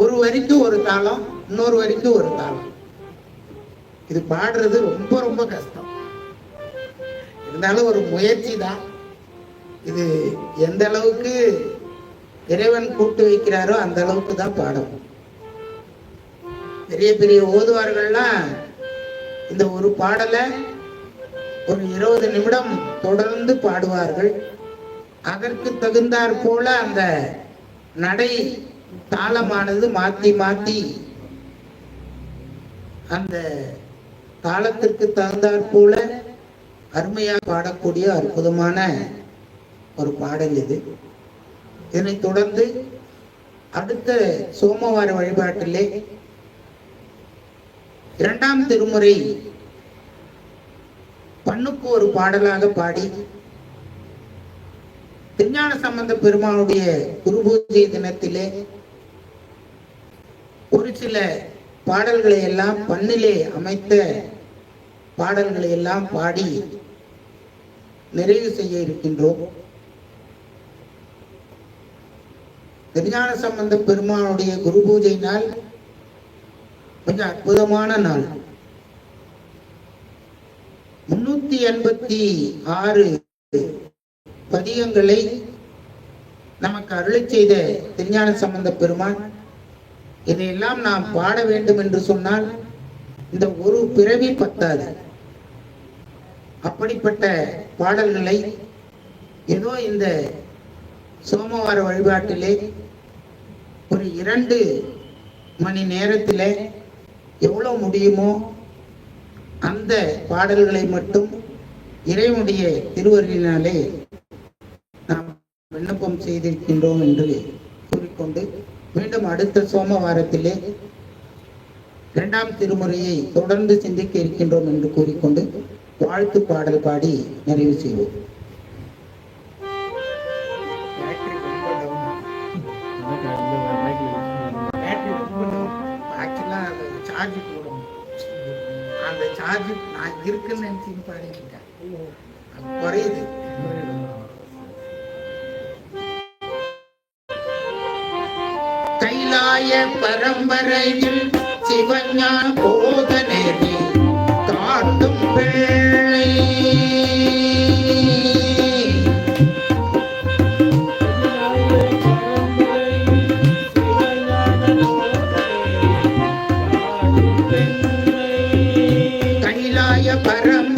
ஒரு வரிக்கு ஒரு தாளம் இன்னொரு வரிக்கு ஒரு தாளம். இது பாடுறது ரொம்ப ரொம்ப கஷ்டம். இருந்தாலும் ஒரு முயற்சி தான் இது எந்த அளவுக்கு இறைவன் கூட்டு வைக்கிறாரோ அந்த அளவுக்கு தான் பாடணும் பெரிய பெரிய ஓதுவார்கள்லாம் இந்த ஒரு பாடலை ஒரு இருபது நிமிடம் தொடர்ந்து பாடுவார்கள். அதற்கு தகுந்தாற் போல அந்த நடை தாளமானது மாத்தி மாத்தி அந்த தாளத்திற்கு தகுந்தாற் போல அருமையாக பாடக்கூடிய அற்புதமான ஒரு பாடல் இது. இதனைத் தொடர்ந்து அடுத்த சோமவார வழிபாட்டிலே இரண்டாம் திருமுறை பண்ணுக்கு ஒரு பாடலாக பாடி திருஞான சம்பந்த பெருமானுடைய குரு பூஜை தினத்திலே ஒரு சில பாடல்களை எல்லாம் பண்ணிலே அமைத்த பாடல்களை எல்லாம் பாடி நிறைவு செய்ய இருக்கின்றோம். திருஞான சம்பந்த பெருமானுடைய குரு பூஜை நாள் கொஞ்சம் அற்புதமான நாள். முன்னூத்தி எண்பத்தி ஆறு பதியங்களை நமக்கு அருளை செய்த திருஞான சம்பந்த பெருமான் இதையெல்லாம் நாம் பாட வேண்டும் என்று சொன்னால் இந்த ஒரு பிறவி பத்தாது. அப்படிப்பட்ட பாடல்களை ஏதோ இந்த சோமவார வழிபாட்டிலே ஒரு இரண்டு மணி நேரத்தில் எவ்வளோ முடியுமோ அந்த பாடல்களை மட்டும் இறைவனுடைய திருவருளினாலே நாம் விண்ணப்பம் செய்திருக்கின்றோம் என்று கூறிக்கொண்டு மீண்டும் அடுத்த சோமவாரத்திலே இரண்டாம் திருமுறையை தொடர்ந்து சிந்திக்க இருக்கின்றோம் என்று கூறிக்கொண்டு வாழ்த்து பாடல் பாடி நிறைவு செய்வோம். சார்ஜ் போடணும் அந்த சார்ஜ் நான் இருக்குன்னு நினைச்சு பாடிக்கிட்டேன். குறையுது. கைலாய பரம்பரையில் சிவஞான போதனேரி காட்டும் பிள்ளை கைலாய பரம்பரை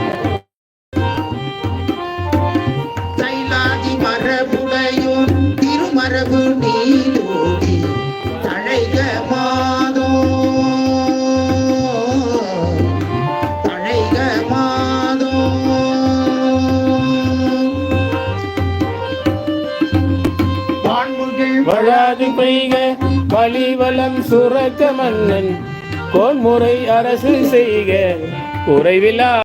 வழாது பெய்க வலிவலம் சுரக்க மன்னன் கோன்முறை அரசு செய்க குறைவிலா